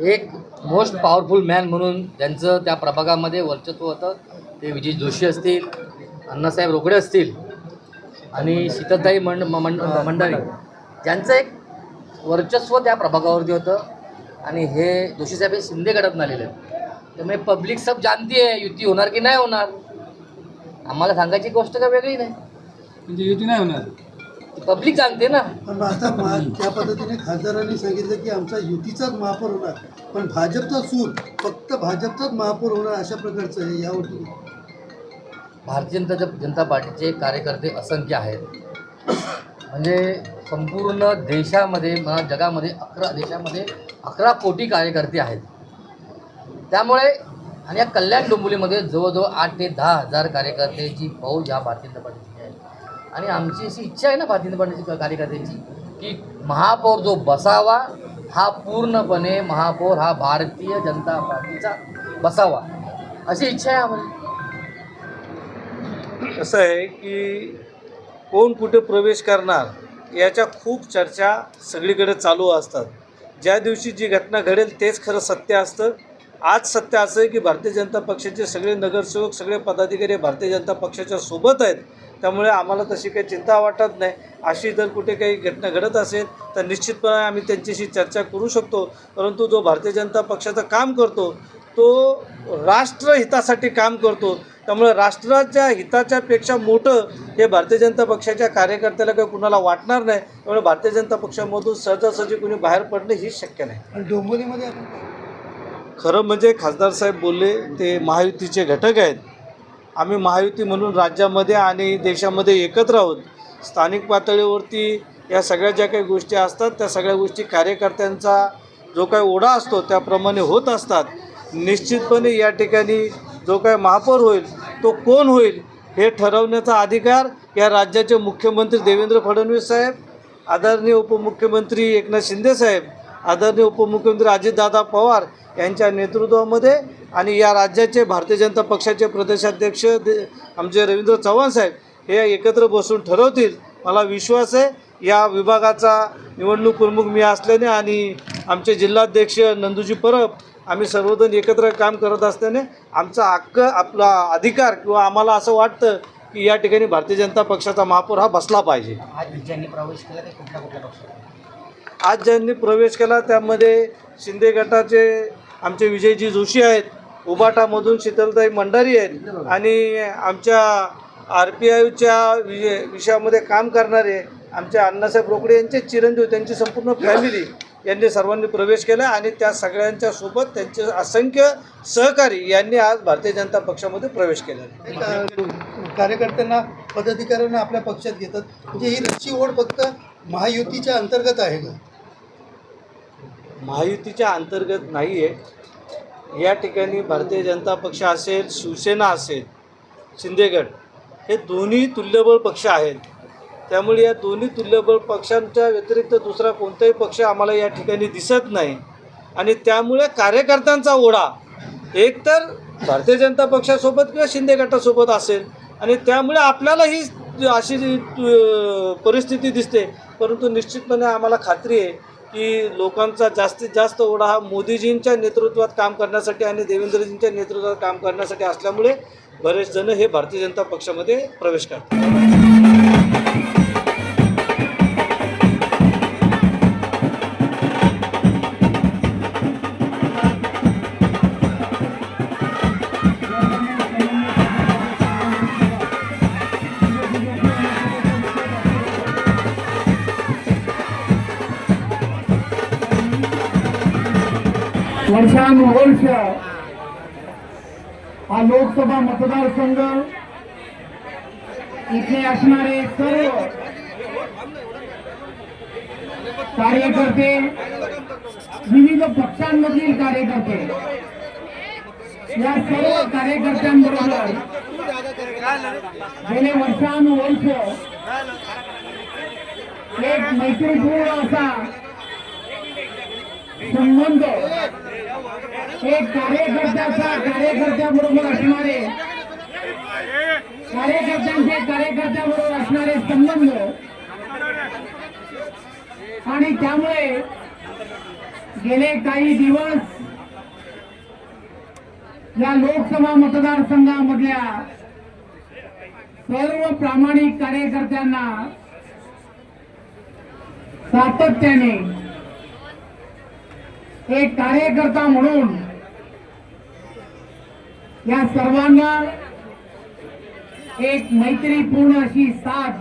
एक most powerful man म्हणून त्यांचं त्या प्रभागामध्ये वर्चस्व होतं ते विजय जोशी असतील अण्णासाहेब रोकडे असतील आणि शीतलताई मंड मंड मंडळी ज्यांचं एक वर्चस्व त्या प्रभागावरती होतं आणि हे जोशी साहेब हे शिंदे गटातून आलेले आहेत. त्यामुळे पब्लिक सब जानती आहे युती होणार की नाही होणार? आम्हाला सांगायची गोष्ट का वेगळी नाही. म्हणजे युती नाही होणार. पब्लिक सांगते ना. पण आता मा- त्या पद्धतीने खासदारांनी सांगितलं की आमचा युतीचाच महापौर होणार. पण भाजपचा सूर फक्त भाजपचाच महापौर होणार अशा प्रकारचं आहे यावरती भारतीय जनता जनता पार्टीचे कार्यकर्ते असंख्य आहेत. म्हणजे संपूर्ण देशामध्ये म्हणा जगामध्ये अकरा देशामध्ये अकरा कोटी कार्यकर्ते आहेत. त्यामुळे आणि या कल्याण डोंबिवलीमध्ये जवळजवळ आठ ते दहा हजार कार्यकर्त्याची फौज ह्या भारतीय जनता पार्टीची आणि आमची अशी इच्छा आहे ना भारतीय जनता कार्यकर्त्यांची की महापौर जो बसावा हा पूर्णपणे महापौर हा भारतीय जनता पार्टीचा बसावा. अशी इच्छा आहे आम्हाला. कसं आहे की कोण कुठे प्रवेश करणार याच्या खूप चर्चा सगळीकडे चालू असतात. ज्या दिवशी जी घटना घडेल तेच खरं सत्य असतं. आज सत्य असं आहे की भारतीय जनता पक्षाचे सगळे नगरसेवक सगळे पदाधिकारी भारतीय जनता पक्षाच्या सोबत आहेत. त्यामुळे आम्हाला तशी काही चिंता वाटत नाही. अशी जर कुठे काही घटना घडत असेल तर निश्चितपणे आम्ही त्यांच्याशी चर्चा करू शकतो. परंतु जो भारतीय जनता पक्षाचं काम करतो तो राष्ट्रहितासाठी काम करतो. त्यामुळे राष्ट्राच्या हिताच्या पेक्षा मोठं हे भारतीय जनता पक्षाच्या कार्यकर्त्याला काही कुणाला वाटणार नाही. त्यामुळे भारतीय जनता पक्षामधून सहजासहजी कुणी बाहेर पडणं ही शक्य नाही. आणि डोंबिवलीमध्ये खरं म्हणजे खासदार साहेब बोलले ते महायुतीचे घटक आहेत. आम्ही महायुती म्हणून राज्यामध्ये आणि देशामध्ये एकत्र आहोत. स्थानिक पातळीवरती या सगळ्या ज्या काही गोष्टी असतात त्या सगळ्या गोष्टी कार्यकर्त्यांचा जो काही ओढा असतो त्याप्रमाणे होत असतात. निश्चितपणे या ठिकाणी जो काही महापौर होईल तो कोण होईल हे ठरवण्याचा अधिकार या राज्याचे मुख्यमंत्री देवेंद्र फडणवीस साहेब आदरणीय उपमुख्यमंत्री एकनाथ शिंदे साहेब आदरणीय उपमुख्यमंत्री अजितदादा पवार यांच्या नेतृत्वामध्ये आणि या राज्याचे भारतीय जनता पक्षाचे प्रदेशाध्यक्ष दे आमचे रवींद्र चव्हाण साहेब हे एकत्र बसून ठरवतील. मला विश्वास आहे या विभागाचा निवडणूक प्रमुख मी असल्याने आणि आमचे जिल्हाध्यक्ष नंदूजी परब आम्ही सर्वजण एकत्र काम करत असल्याने आमचा हक्क आपला अधिकार किंवा आम्हाला असं वाटतं की या ठिकाणी भारतीय जनता पक्षाचा महापौर हा बसला पाहिजे. आज प्रवेश केला ते कुठल्या कुठल्या पक्षात आज ज्यांनी प्रवेश केला त्यामध्ये शिंदे गटाचे आमचे विजयजी जोशी आहेत उबाटामधून शीतलताई मंडारी आहेत आणि आमच्या आर पी आयच्या विषय विषयामध्ये काम करणारे आमच्या अण्णासाहेब रोकडे यांचे चिरंजीव त्यांची संपूर्ण फॅमिली यांनी सर्वांनी प्रवेश केला आणि त्या सगळ्यांच्या सोबत त्यांचे असंख्य सहकारी यांनी आज भारतीय जनता पक्षामध्ये प्रवेश केला आहे. कार्यकर्त्यांना पदाधिकाऱ्यांना आपल्या पक्षात घेतात म्हणजे ही रस्सी ओढ फक्त महायुतीच्या अंतर्गत आहे का महायुतीच्या अंतर्गत नाही आहे या ठिकाणी भारतीय जनता पक्ष असेल शिवसेना असेल शिंदेगड हे दोन्ही तुल्यबळ पक्ष आहेत. त्यामुळे या दोन्ही तुल्यबळ पक्षांच्या व्यतिरिक्त दुसरा कोणताही पक्ष आम्हाला या ठिकाणी दिसत नाही. आणि त्यामुळे कार्यकर्त्यांचा ओढा एकतर भारतीय जनता पक्षासोबत किंवा शिंदे गटासोबत असेल. आणि त्यामुळे आपल्याला ही अशी परिस्थिती दिसते. परंतु निश्चितपणे आम्हाला खात्री आहे की लोकांचा जास्तीत जास्त ओढा हा मोदीजींच्या नेतृत्वात काम करण्यासाठी आणि देवेंद्रजींच्या नेतृत्वात काम करण्यासाठी असल्यामुळे बरेच जण हे भारतीय जनता पक्षामध्ये प्रवेश करतात. वर्षानुवर्ष हा लोकसभा मतदारसंघ इथे असणारे सर्व कार्यकर्ते विविध पक्षांमधील कार्यकर्ते या सर्व कार्यकर्त्यांबरोबर गेले वर्षानुवर्ष एक मैत्रीपूर्ण असा संबंध एक कार्यकर्त्याचा कार्यकर्त्याबरोबर असणारे कार्यकर्त्यांचे कार्यकर्त्याबरोबर असणारे संबंध. आणि त्यामुळे गेले काही दिवस या लोकसभा मतदारसंघामधल्या सर्व प्रामाणिक कार्यकर्त्यांना सातत्याने एक कार्यकर्ता म्हणून या सर्वांना एक मैत्रीपूर्ण अशी साथ.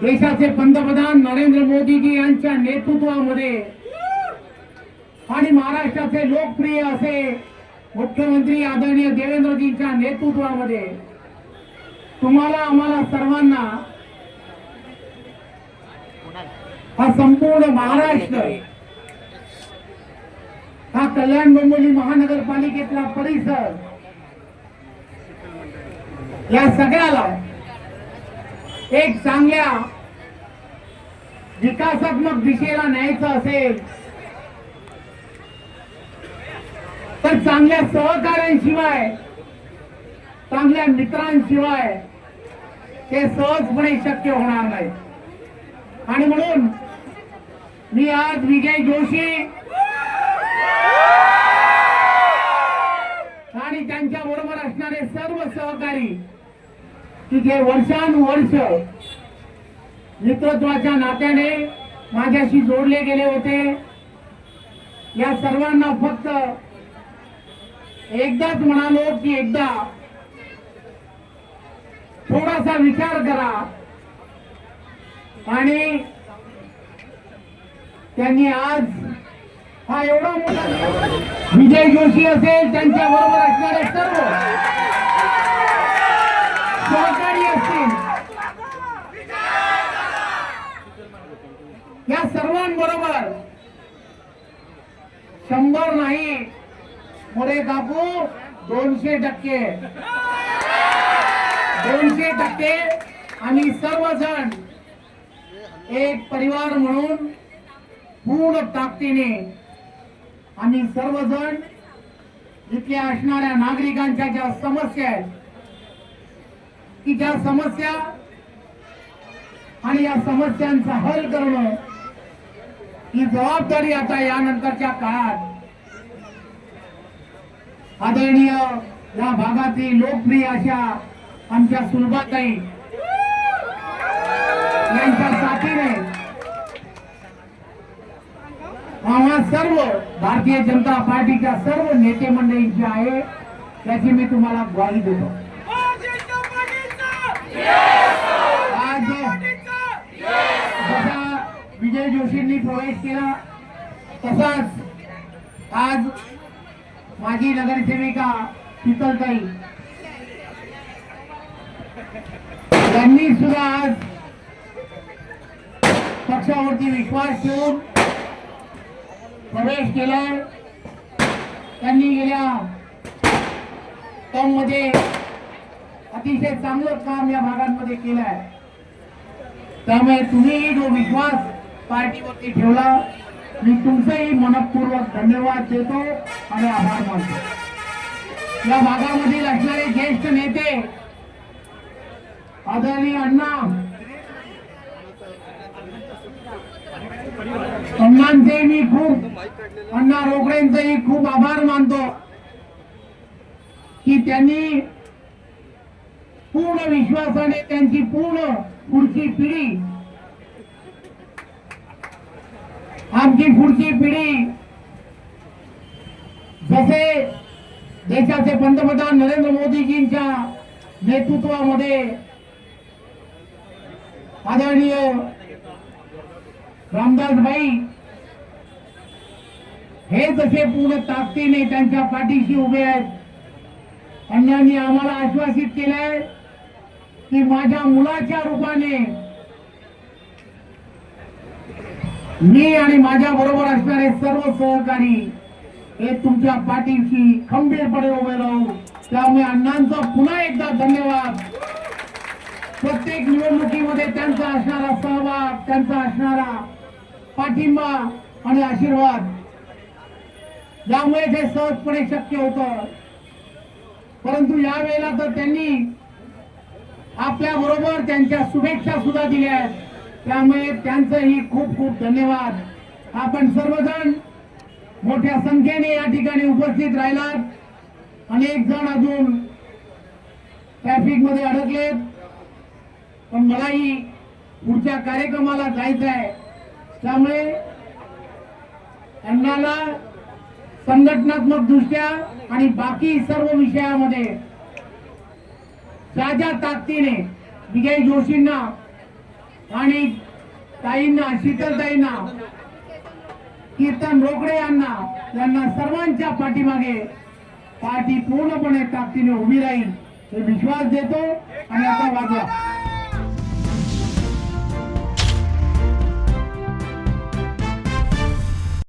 देशाचे पंतप्रधान नरेंद्र मोदीजी यांच्या नेतृत्वामध्ये आणि महाराष्ट्राचे लोकप्रिय असे मुख्यमंत्री आदरणीय देवेंद्रजींच्या नेतृत्वामध्ये तुम्हाला आम्हाला सर्वांना हा संपूर्ण महाराष्ट्र हा कल्याण डोंबिवली महानगरपालिकेतला परिसर. या सगळ्याला एक चांगल्या विकासात्मक दिशेला न्यायचं असेल तर चांगल्या सहकार्यांशिवाय चांगल्या मित्रांशिवाय ते सहजपणे शक्य होणार नाही. आणि म्हणून मी आज विजय जोशी आणि त्यांच्या बरोबर असणारे सर्व सहकारी की जे वर्षानुवर्ष नेतृत्वाच्या नात्याने माझ्याशी जोडले गेले होते या सर्वांना फक्त एकदाच म्हणालो की एकदा थोडासा विचार करा आणि त्यांनी आज हा एवढा मोठा विजय जोशी असेल त्यांच्या बरोबर असणारे सर्व सहकारी असतील. या सर्वांबरोबर शंभर नाही मोरे काकू दोनशे टक्के. दोनशे टक्के आम्ही सर्वजण एक परिवार म्हणून पूर्ण ताकदीने आम्ही सर्वजण इथल्या असणाऱ्या नागरिकांच्या ज्या समस्या आहेत की ज्या समस्या आणि या समस्यांचा हल करणं ही जबाबदारी आता यानंतरच्या काळात आदरणीय या भागातील लोकप्रिय अशा आमच्या सुलभाताई यांच्या साथीने आम्हा सर्व भारतीय जनता पार्टीच्या सर्व नेते मंडळींची आहे त्याची मी तुम्हाला ग्वाही देतो. आज जसा विजय जोशींनी प्रवेश केला तसाच आज माझी नगरसेविका शीतलताई त्यांनी सुद्धा आज पक्षावरती विश्वास ठेवून प्रवेश केला त्यांनी गेल्या टर्ममध्ये अतिशय चांगलं काम या भागांमध्ये केलं आहे त्यामुळे तुम्हीही जो विश्वास पार्टीवरती ठेवला मी तुमचंही मनपूर्वक धन्यवाद देतो आणि आभार मानतो. या भागामधील असणारे ज्येष्ठ नेते आदरणीय अण्णा अण्णांचे मी खूप. अण्णा रोकडेंचेही खूप आभार मानतो. की त्यांनी पूर्ण विश्वासाने त्यांची पूर्ण पुढची पिढी आमची पुढची पिढी जसे देशाचे पंतप्रधान नरेंद्र मोदीजींच्या नेतृत्वामध्ये आदरणीय रामदासबाई हे जसे पूर्ण ताकदीने त्यांच्या पाठीशी उभे आहेत अण्णांनी आम्हाला आश्वासित केलंय की माझ्या मुलाच्या रूपाने मी आणि माझ्या बरोबर असणारे सर्व सहकारी हे तुमच्या पाठीशी खंबीरपणे उभे राहू. त्यामुळे अण्णांचा पुन्हा एकदा धन्यवाद. प्रत्येक निवडणुकीमध्ये त्यांचा असणारा सहभाग त्यांचा असणारा पाठिंबा आणि आशीर्वाद. यामुळे ते सहजपणे शक्य होतं. परंतु यावेळेला तर त्यांनी आपल्या बरोबर त्यांच्या शुभेच्छा सुद्धा दिल्या त्यामुळे त्यांचंही खूप खूप धन्यवाद. आपण सर्वजण मोठ्या संख्येने या ठिकाणी उपस्थित राहिलात. अनेक जण अजून ट्रॅफिकमध्ये अडकलेत. पण मलाही पुढच्या कार्यक्रमाला जायचं आहे त्यामुळे अण्णाला संघटनात्मक दृष्ट्या आणि बाकी सर्व विषयामध्ये ज्या ज्या ताकदीने विजय जोशींना आणि ताईंना शीतलताईंना कीर्तन रोकडे यांना यांना सर्वांच्या पाठीमागे पार्टी पूर्णपणे ताकदीने उभी राहील हे विश्वास देतो आणि आता वाजवा.